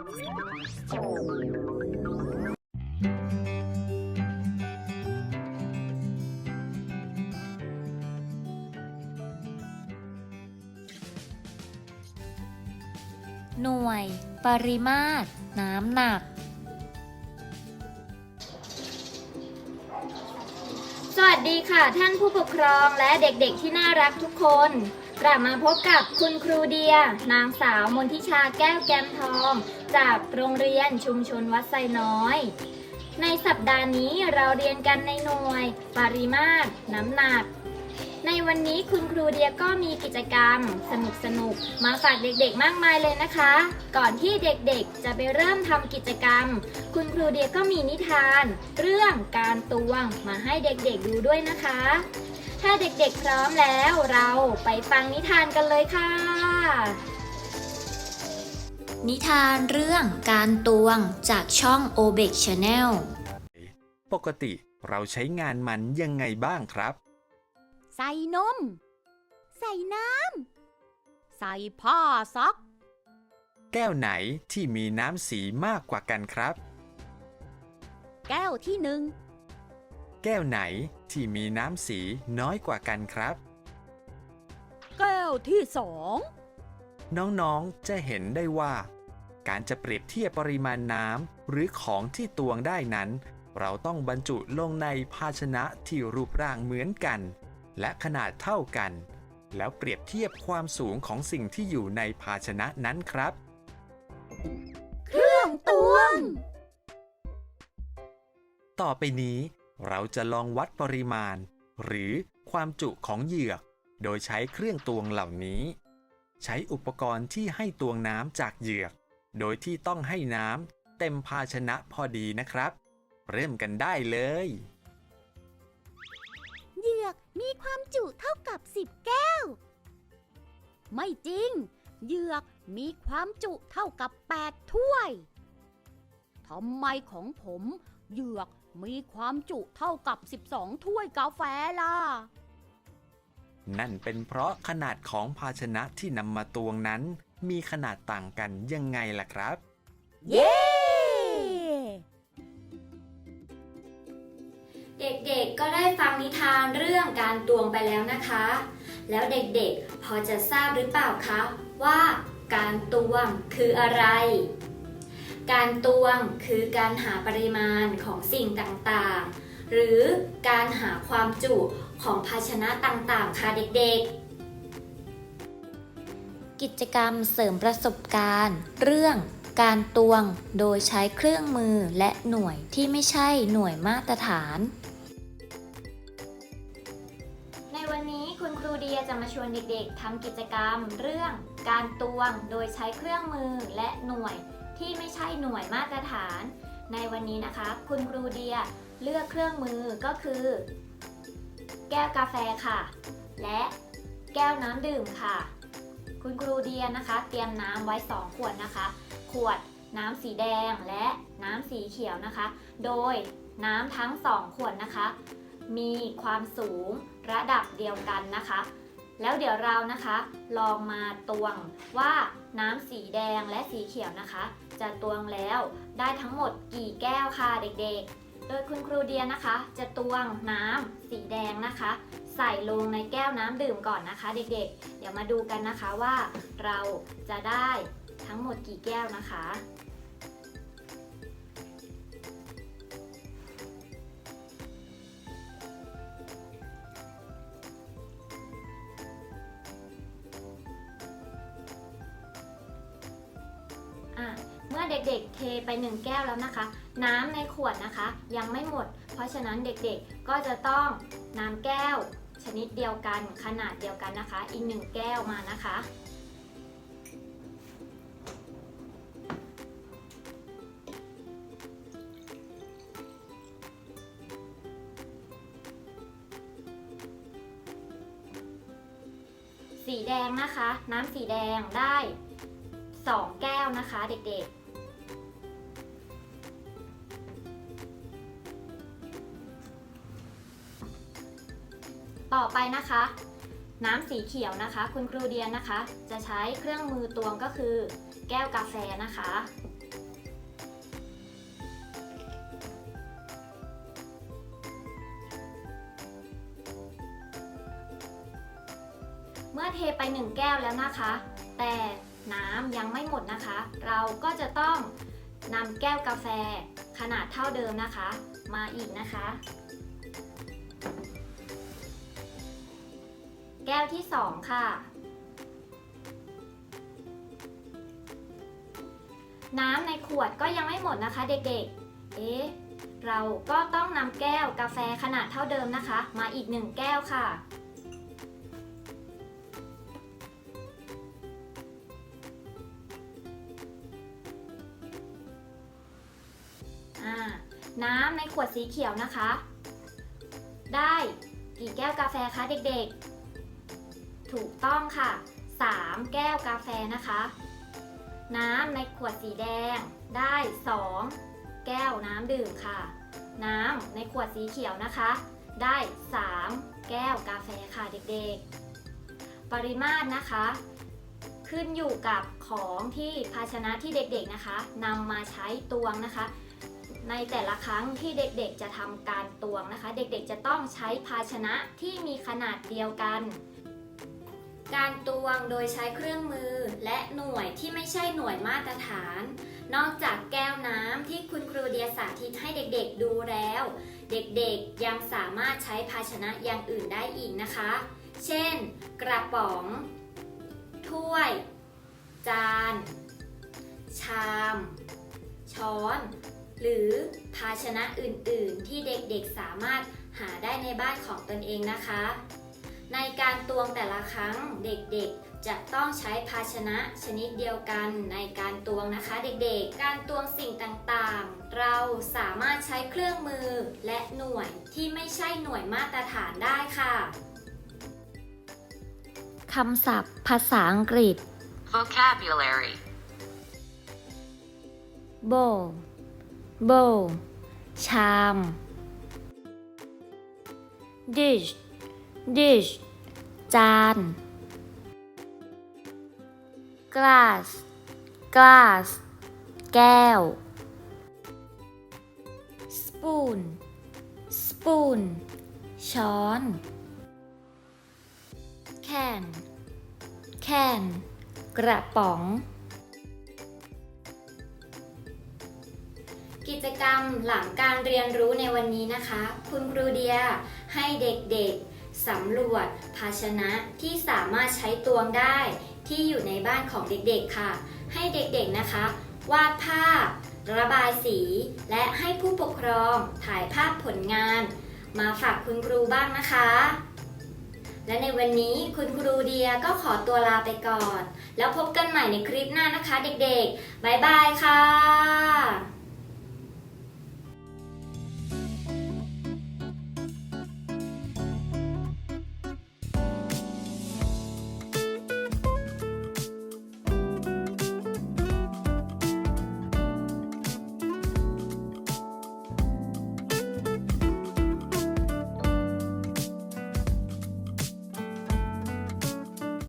หน่วย ปริมาตร น้ำหนัก สวัสดีค่ะท่านผู้ปกครองและเด็กๆที่น่ารักทุกคน กลับมาพบกับคุณครูเดีย นางสาวมนทิชาแก้วแกมทอง จากโรงเรียนชุมชนวัดไซน้อย ในสัปดาห์นี้เราเรียนกันในหน่วย ปริมาตร น้ำหนัก ในวันนี้คุณครูเดียก็มีกิจกรรม สนุกๆมาฝากเด็กๆ มากมายเลยนะคะ ก่อนที่เด็กๆ จะไปเริ่มทำกิจกรรม คุณครูเดียก็มีนิทาน เรื่องการตวงมาให้เด็กๆดูด้วยนะคะ ถ้าเด็กๆพร้อมแล้วเราไปฟังนิทานกันเลยค่ะ นิทานเรื่องการตวงจากช่อง o b e k Channel ปกติเราใช้งานมันยังไงบ้างครับ ใส่นม ใส่น้ำ ใส่ผ้าซัก แก้วไหนที่มีน้ำสีมากกว่ากันครับ แก้วที่หนึ่ง แก้วไหนที่มีน้ำสีน้อยกว่ากันครับ แก้วที่สองน้องๆ จะเห็นได้ว่า การจะเปรียบเทียบปริมาณน้ำหรือของที่ตวงได้นั้น เราต้องบรรจุลงในภาชนะที่รูปร่างเหมือนกัน และขนาดเท่ากัน แล้วเปรียบเทียบความสูงของสิ่งที่อยู่ในภาชนะนั้นครับ เครื่องตวง ต่อไปนี้ เราจะลองวัดปริมาณ หรือความจุของเหยือก โดยใช้เครื่องตวงเหล่านี้ ใช้อุปกรณ์ที่ให้ตวงน้ำจากเหยือก โดยที่ต้องให้น้ำเต็มภาชนะพอดีนะครับ เริ่มกันได้เลยเหยือกมีความจุเท่ากับ 10 แก้ว ไม่จริง เหยือกมีความจุเท่ากับ 8 ถ้วยทำไมของผมเหยือก มีความจุเท่ากับ 12 ถ้วยกาแฟล่ะ นั่นเป็นเพราะขนาดของภาชนะที่นำมาตวงนั้น มีขนาดต่างกันยังไงล่ะครับ เย้ เด็กๆ ก็ได้ฟังนิทานเรื่องการตวงไปแล้วนะคะ แล้วเด็กๆ พอจะทราบหรือเปล่าคะว่าการตวงคืออะไร การตวงคือการหาปริมาณของสิ่งต่างๆ หรือการหาความจุของภาชนะต่างๆ ค่ะเด็กๆ กิจกรรมเสริมประสบการณ์ เรื่องการตวงโดยใช้เครื่องมือและหน่วยที่ไม่ใช่หน่วยมาตรฐาน ในวันนี้คุณครูเดียจะมาชวนเด็กๆทำกิจกรรมเรื่องการตวงโดยใช้เครื่องมือและหน่วย ที่ไม่ใช่หน่วยมาตรฐาน ในวันนี้นะคะ คุณครูเดียเลือกเครื่องมือก็คือ แก้วกาแฟค่ะ และแก้วน้ำดื่มค่ะ คุณครูเดียนะคะ เตรียมน้ำไว้ 2 ขวดนะคะ ขวดน้ำสีแดงและน้ำสีเขียวนะคะ โดยน้ำทั้ง 2 ขวดนะคะ มีความสูงระดับเดียวกันนะคะ แล้วเดี๋ยวเรานะคะลองมาตวงว่าน้ำสีแดงและสีเขียวนะคะ จะตวงแล้วได้ทั้งหมดกี่แก้วค่ะเด็กๆ โดยคุณครูเดียนะคะ จะตวงน้ำสีแดงนะคะ ใส่ลงในแก้วน้ำดื่มก่อนนะคะ เด็กๆ เดี๋ยวมาดูกันนะคะว่าเราจะได้ทั้งหมดกี่แก้วนะคะอะ ด็กๆเทไป 1 แก้วแล้วนะคะ น้ำในขวดนะคะ ยังไม่หมด เพราะฉะนั้นเด็กๆก็จะต้องน้ำแก้ว ชนิดเดียวกันขนาดเดียวกันนะคะ อีกหนึ่งแก้วมานะคะ สีแดงนะคะ น้ำสีแดงได้ 2 แก้วนะคะเด็กๆ ต่อไปนะคะ น้ำสีเขียวนะคะ คุณครูเดียนนะคะ จะใช้เครื่องมือตวงก็คือ แก้วกาแฟนะคะ เมื่อเทไป 1 แก้วแล้วนะคะ แต่น้ำยังไม่หมดนะคะ เราก็จะต้องนำแก้วกาแฟขนาดเท่าเดิมนะคะ มาอีกนะคะ ก้วที่ 2 ค่ะ น้ำในขวดก็ยังไม่หมดนะคะเด็กๆ เอ๊ะ เราก็ต้องนำแก้วกาแฟขนาดเท่าเดิมนะคะ มาอีกหนึ่งแก้วค่ะ น้ำในขวดสีเขียวนะคะ ได้กี่แก้วกาแฟคะเด็กๆ ถูกต้องค่ะ 3 แก้วกาแฟนะคะ น้ำในขวดสีแดงได้ 2 แก้วน้ำดื่มค่ะ น้ำในขวดสีเขียวนะคะ ได้ 3 แก้วกาแฟค่ะเด็กๆ ปริมาตรนะคะ ขึ้นอยู่กับของที่ภาชนะที่เด็กๆนะคะนำมาใช้ตวงนะคะ ในแต่ละครั้งที่เด็กๆจะทำการตวงนะคะ เด็กๆจะต้องใช้ภาชนะที่มีขนาดเดียวกัน การตวงโดยใช้เครื่องมือ และหน่วยที่ไม่ใช่หน่วยมาตรฐาน นอกจากแก้วน้ำที่คุณครูเดียสาธิตให้เด็กๆดูแล้ว เด็กๆยังสามารถใช้ภาชนะอย่างอื่นได้อีกนะคะ เช่น กระป๋อง ถ้วย จาน ชาม ช้อน หรือภาชนะอื่นๆ ที่เด็กๆสามารถหาได้ในบ้านของตนเองนะคะ ในการตวงแต่ละครั้งเด็กๆ จะต้องใช้ภาชนะชนิดเดียวกันในการตวงนะคะเด็กๆ การตวงสิ่งต่างๆ เราสามารถใช้เครื่องมือและหน่วยที่ไม่ใช่หน่วยมาตรฐานได้ค่ะคำศัพท์ ภาษาอังกฤษ Vocabulary bowl bowl ชาม dish dish จาน glass glass แก้ว spoon spoon ช้อน can can กระป๋อง กิจกรรมหลังการเรียนรู้ในวันนี้นะคะ คุณครูเดียให้เด็กๆ สำรวจภาชนะที่สามารถใช้ตวงได้ที่อยู่ในบ้านของเด็กๆค่ะ ให้เด็กๆนะคะ วาดภาพ ระบายสี และให้ผู้ปกครองถ่ายภาพผลงาน มาฝากคุณครูบ้างนะคะ และในวันนี้คุณครูเดียก็ขอตัวลาไปก่อน แล้วพบกันใหม่ในคลิปหน้านะคะเด็กๆ บ๊ายบายค่ะ